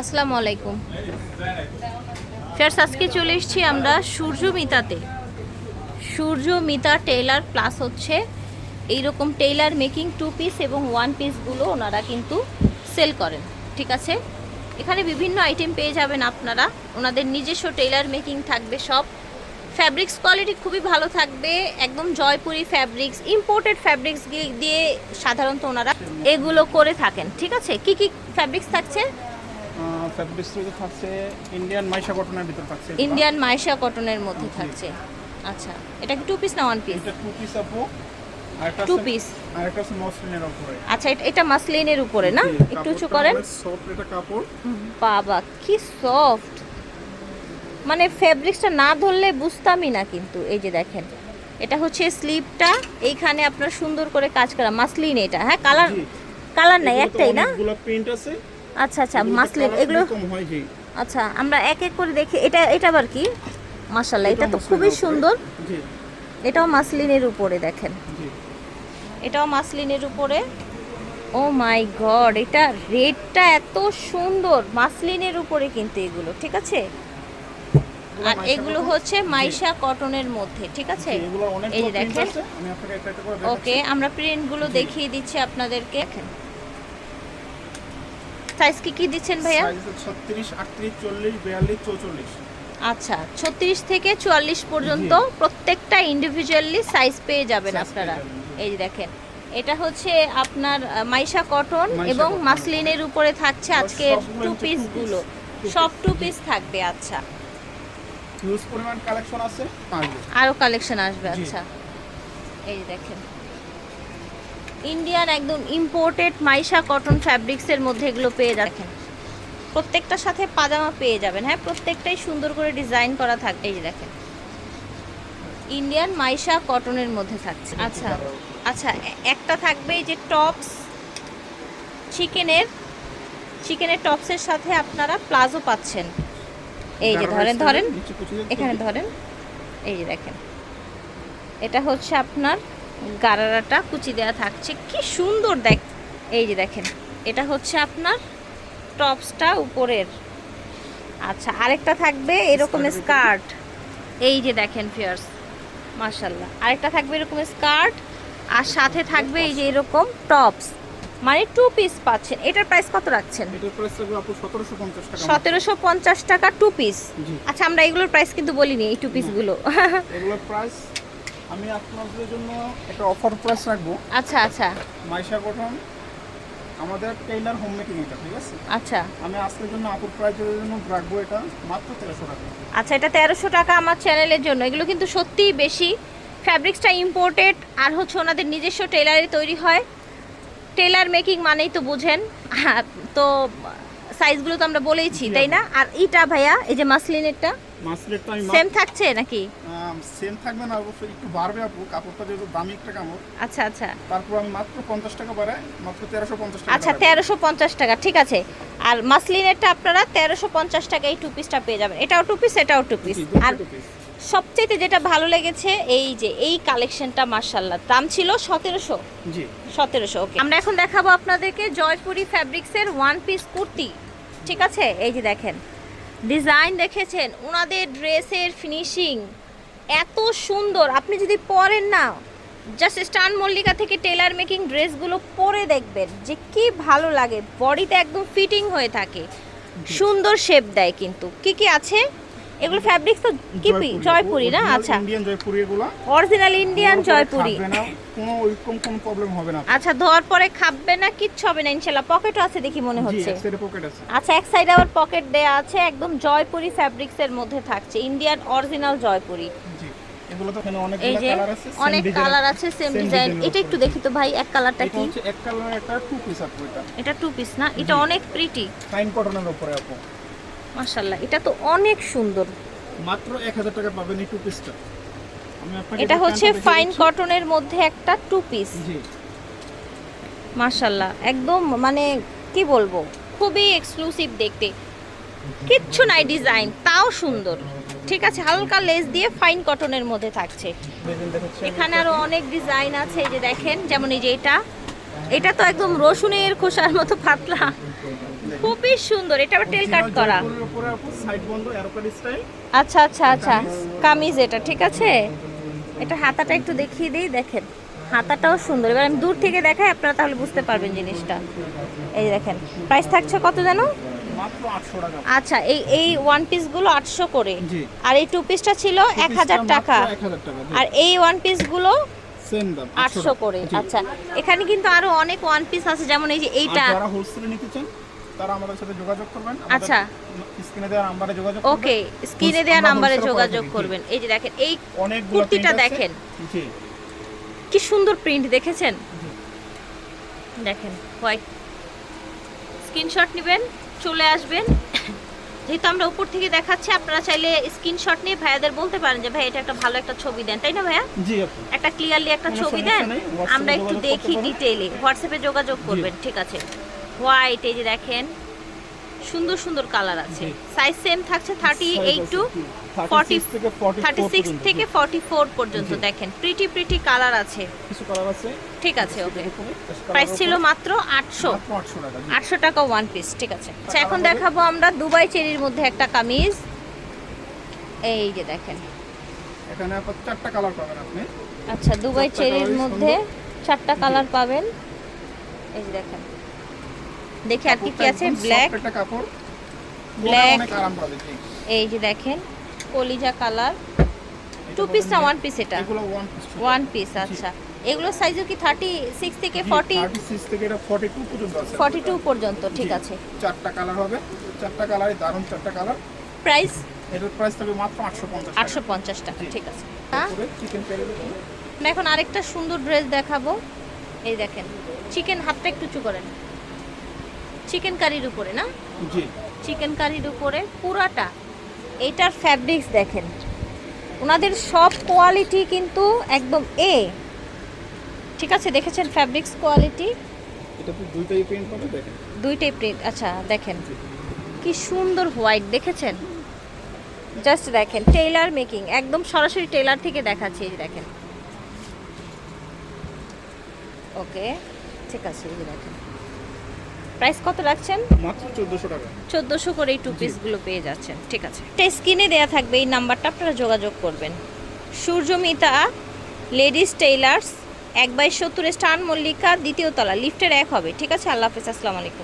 আসসালামু আলাইকুম। ফের আজকে চলে এসেছি আমরা সূর্যমিতাতে সূর্যমিতা টেইলার প্লাস হচ্ছে এইরকম টেইলার মেকিং টু পিস এবং ওয়ান পিসগুলো ওনারা কিন্তু সেল করেন, ঠিক আছে? এখানে বিভিন্ন আইটেম পেয়ে যাবেন আপনারা। ওনাদের নিজস্ব টেইলার মেকিং থাকবে সব। ফ্যাব্রিক্স কোয়ালিটি খুবই ভালো থাকবে, একদম জয়পুরি ফ্যাব্রিক্স, ইম্পোর্টেড ফ্যাব্রিক্স দিয়ে সাধারণত ওনারা এগুলো করে থাকেন, ঠিক আছে? কি কি ফ্যাব্রিক্স থাকছে? ফ্যাব্রিক্স তো থাকছে ইন্ডিয়ান মাইশা কটনের ভিতর থাকছে ইন্ডিয়ান মাইশা কটনের মধ্যে থাকছে। আচ্ছা এটা কি টু পিস না ওয়ান পিস এটা টু পিস আপু। টু পিস আর একটা আছে মসলিনের উপরে। আচ্ছা এটা- এটা মাসলিনের উপরে না? একটু উঁচু করেন। সফট এটা কাপড়। বাবা কি সফট মানে ফেব্রিক্সটা না ধরলে বুঝতামই না কিন্তু এই যে দেখেন। এটা হচ্ছে স্লিপটা এইখানে আপনার সুন্দর করে কাজ করা মাসলিন এটা। হ্যাঁ কালার কালার নাই একটাই না? প্রিন্ট আছে। আচ্ছা আচ্ছা মাসলিন এগুলো আচ্ছা আমরা এক এক করে দেখি। এটা এটা আবার কি? মাশাল্লাহ এটা তো খুবই সুন্দর। এটাও মাসলিনের উপরে দেখেন। এটাও মাসলিনের উপরে। ও মাই গড এটা রেডটা এত সুন্দর। মাসলিনের উপরে কিন্তু এগুলো ঠিক আছে? আর এগুলো হচ্ছে মাইশা কটনের মধ্যে ঠিক আছে? এই দেখেন। ওকে আমরা প্রিন্টগুলো দেখিয়ে দিচ্ছি আপনাদেরকে। সাইজ কি কি দিচ্ছেন ভাইয়া? সাইজ 36 38 40 42 44 আচ্ছা ছত্রিশ থেকে চুয়াল্লিশ পর্যন্ত প্রত্যেকটা ইন্ডিভিজুয়ালি সাইজ পেয়ে যাবেন আপনারা। এই যে দেখেন এটা হচ্ছে আপনার মাইশা কটন এবং মাসলিনের উপরে থাকছে আজকে টু হচ্ছে two পিসগুলো। Two সব টু পিস থাকবে আচ্ছা। হিউজ পরিমাণ কালেকশন আছে আরও কালেকশন আসবে আচ্ছা। এই দেখেন ইন্ডিয়ান একদম ইম্পোর্টেড মাইশা কটন ফ্যাব্রিক্সের মধ্যে এগুলো পেয়ে দেখেন প্রত্যেকটার সাথে পাজামা পেয়ে যাবেন হ্যাঁ প্রত্যেকটাই সুন্দর করে ডিজাইন করা থাকবে এই যে দেখেন। ইন্ডিয়ান মাইশা কটনের মধ্যে থাকছে। আচ্ছা আচ্ছা একটা থাকবে এই যে টপস চিকেনের চিকেনের টপসের সাথে আপনারা প্লাজো পাচ্ছেন। এই যে ধরেন ধরেন এখানে ধরেন এই যে দেখেন। এটা হচ্ছে আপনার গারারাটা কুচি দেওয়া থাকছে। কি সুন্দর দেখ। এই যে দেখেন এটা হচ্ছে আপনার টপসটা উপরের। আচ্ছা আরেকটা থাকবে এরকম। স্কার্ট। এই যে দেখেন ফিয়ার্স মার্শাল্লাহ আরেকটা থাকবে এরকম স্কার্ট আর সাথে থাকবে এই যে এরকম টপস। মানে টু পিস পাচ্ছেন। এটার প্রাইস কত রাখছেন? এটার প্রাইস থাকবে আপু 1750 টাকা সতেরোশো পঞ্চাশ টাকা টু পিস আচ্ছা আমরা এগুলোর প্রাইস কিন্তু বলিনি এই টু পিসগুলো এগুলোর প্রাইস আমি আপনাদের জন্য একটা অফার প্রাইস রাখব। আচ্ছা আচ্ছা। মাইশা কটন আমাদের টেইলার হোম মেকিং এটা ঠিক আছে? আচ্ছা। আমি আজকের জন্য আপুর প্রাইজের জন্য রাখব এটা মাত্র তেরোশো টাকা। আচ্ছা এটা তেরোশো টাকা আমার চ্যানেলের জন্য। এগুলো কিন্তু সত্যিই বেশি। ফ্যাব্রিক্সটা ইম্পোর্টেড আর হচ্ছে ওনাদের নিজস্ব টেলারে তৈরি হয়। টেলার মেকিং মানেই তো বুঝেন। তো সাইজগুলো তো আমরা বলেইছি তাই না? আর ইটা ভাইয়া এই যে মাসলিনেরটা মাসলেটটা আমি সেম থাকছে নাকি? সেম থাকবে না অবশ্যই একটু বাড়বে আপু কাপড়টা যেহেতু দামি একটা কাপড়। আচ্ছা আচ্ছা। তারপর আমি মাত্র পঞ্চাশ টাকা বাড়াই মাত্র তেরোশো পঞ্চাশ টাকা আচ্ছা তেরোশো পঞ্চাশ টাকা ঠিক আছে। আর মাসলিনেরটা আপনারা তেরোশো পঞ্চাশ টাকা এই টু পিসটা পেয়ে যাবেন। এটাও টু পিস এটাও টু পিস আর। সবচেয়ে যেটা ভালো লেগেছে এই যে এই কালেকশনটা মার্শাল্লাহ দাম ছিল সতেরোশো। জি। সতেরোশো ওকে আমরা এখন দেখাবো আপনাদেরকে জয়পুরি ফ্যাব্রিক্সের ওয়ান পিস কুর্তি ঠিক আছে? এই যে দেখেন। ডিজাইন দেখেছেন ওনাদের ড্রেসের ফিনিশিং এত সুন্দর। আপনি যদি পরেন না জাস্ট স্টান মল্লিকা থেকে টেলার মেকিং ড্রেসগুলো পরে দেখবেন যে কি ভালো লাগে। বডিতে একদম ফিটিং হয়ে থাকে। সুন্দর শেপ দেয় কিন্তু। কি কি আছে? এগুলো ফ্যাব্রিক্স তো কি পি- জয়পুরি না? আচ্ছা। ইন্ডিয়ান জয়পুরি এগুলা। Original Indian Jaipuri. কোনো ওইরকম কোনো প্রবলেম হবে না। আচ্ছা ধোয়ার পরে খাবে না কিচ্ছু হবে না ইনশাল্লাহ। পকেটও আছে দেখি মনে হচ্ছে। এক সাইডে পকেট আছে। আচ্ছা এক সাইডে আবার পকেট দেয়া আছে একদম জয়পুরি ফ্যাব্রিক্স এর মধ্যে থাকছে। Indian original Jaipuri. জি এগুলো তো এখানে যে কালার আছে অনেক কালার আছে সেম ডিজাইন এটা একটু দেখি তো ভাই এক কালারটা কি? এক কালার একটা টু পিস আপু এটা। এটা টু পিস না? এটা অনেক প্রিটি ফাইন কটনের উপরে আপু। মাশাআল্লাহ এটা তো অনেক সুন্দর। মাত্র এক হাজার টাকা পাবেন এই টু পিসটা এটা হচ্ছে ফাইন কটনের মধ্যে একটা টু পিস জি। মাশাআল্লাহ একদম মানে কি বলব খুবই এক্সক্লুসিভ দেখতে। কিচ্ছু নাই ডিজাইন তাও সুন্দর। ঠিক আছে হালকা লেস দিয়ে ফাইন কটনের মধ্যে থাকছে। এখানে আরও অনেক ডিজাইন আছে এই যে দেখেন যেমন এই যে এটা। এটা তো একদম রসুনের খোসার মতো পাতলা। খুবই সুন্দর এটা আবার টেল কাট করা। আচ্ছা আচ্ছা আচ্ছা কামিজ এটা ঠিক আছে? এটা হাতাটা একটু দেখিয়ে দিই দেখেন। হাতাটাও সুন্দর এবার আমি দূর থেকে দেখাই আপনারা তাহলে বুঝতে পারবেন জিনিসটা। এই দেখেন প্রাইস থাকছে কত জানো? মাত্র 800 টাকা আচ্ছা এই এই ওয়ান পিসগুলো আটশো করে। আর এই টু পিসটা ছিল এক হাজার টাকা। 1000 টাকা আর এই ওয়ান পিসগুলো আটশো করে আচ্ছা। এখানে কিন্তু আরও অনেক ওয়ান পিস আছে যেমন এই যে এইটা। তারা আমাদের সাথে যোগাযোগ করবেন আচ্ছা। স্ক্রিনে দেওয়া নাম্বারে যোগাযোগ ওকে স্ক্রিনে দেওয়া নাম্বারে যোগাযোগ করবেন। এই যে দেখেন এই কুর্তিটা দেখেন। কি সুন্দর প্রিন্ট দেখেছেন? দেখেন হোয়াইট। স্ক্রিনশট নেবেন চলে আসবেন। যেহেতু আমরা উপর থেকে দেখাচ্ছি আপনারা চাইলে স্ক্রিনশট নিয়ে ভাইয়াদের বলতে পারেন যে ভাই এটা একটা ভালো একটা ছবি দেন। তাই না ভাইয়া? জি একটা ক্লিয়ারলি একটা ছবি দেন। আমরা একটু দেখি ডিটেইলে হোয়াটসঅ্যাপে যোগাযোগ করবেন ঠিক আছে। হোয়াইট এই যে দেখেন সুন্দর সুন্দর কালার আছে। সাইজ সেম থাকছে থার্টি এইট টু জি। 40 36 থেকে 44 থার্টি সিক্স পর্যন্ত, থেকে ফর্টি ফোর পর্যন্ত দেখেন। প্রিটি প্রিটি কালার আছে। কিছু কালার আছে? ঠিক আছে ওকে। প্রাইস ছিল মাত্র আটশো। মাত্র 800 টাকা আটশো টাকা ওয়ান পিস ঠিক আছে। আচ্ছা এখন দেখাবো আমরা দুবাই চেরির মধ্যে একটা কামিজ। এই যে দেখেন। এখানে চারটা কালার পাবেন আপনি। আচ্ছা দুবাই চেরির মধ্যে চারটা কালার পাবেন। এই যে দেখেন। দেখি আর কি কি আছে ব্ল্যাক জি। এই যে দেখেন কলিজা কালার। টু পিস না ওয়ান পিস এটা? এগুলো ওয়ান পিস ওয়ান পিস আচ্ছা। এগুলো সাইজও কি থার্টি সিক্স থেকে ফর্টি 36 থেকে এটা 42 পর্যন্ত আছে। ফর্টি টু পর্যন্ত ঠিক আছে। চারটা কালার হবে। চারটা কালারই দারুণ চারটা কালার প্রাইস এটার প্রাইস থাকবে মাত্র 850 আটশো পঞ্চাশ টাকা ঠিক আছে। চিকেন পেরে দেবো এখন আরেকটা সুন্দর ড্রেস দেখাবো। এই দেখেন চিকেন হাতটা একটু উঁচু করেন। চিকেন কারির উপরে না? জি। চিকেন কারির উপরে পুরাটা। এটার ফ্যাব্রিক্স দেখেন। ওনাদের সব কোয়ালিটি কিন্তু একদম এ ঠিক আছে দেখেছেন ফ্যাব্রিক্স কোয়ালিটি এটা তো দুইটাই প্রিন্ট পাবে দেখেন। দুইটাই প্রিন্ট আচ্ছা দেখেন। কি সুন্দর হোয়াইট দেখেছেন? জাস্ট দেখেন টেইলার মেকিং একদম সরাসরি টেইলার থেকে দেখাচ্ছি এই দেখেন। ওকে ঠিক আছে এই দেখেন। প্রাইস কত রাখছেন? মাত্র 1400 টাকা। চোদ্দোশো করে এই টু পিসগুলো পেয়ে যাচ্ছেন ঠিক আছে। এটা স্ক্রিনে দেয়া থাকবে এই নাম্বারটা আপনারা যোগাযোগ করবেন। সূর্যমিতা লেডিস টেইলার্স এক বাই সত্তর স্টান মল্লিকা দ্বিতীয় তলা লিফটের এক হবে ঠিক আছে? আল্লাহ হাফিজ আসসালামু আলাইকুম।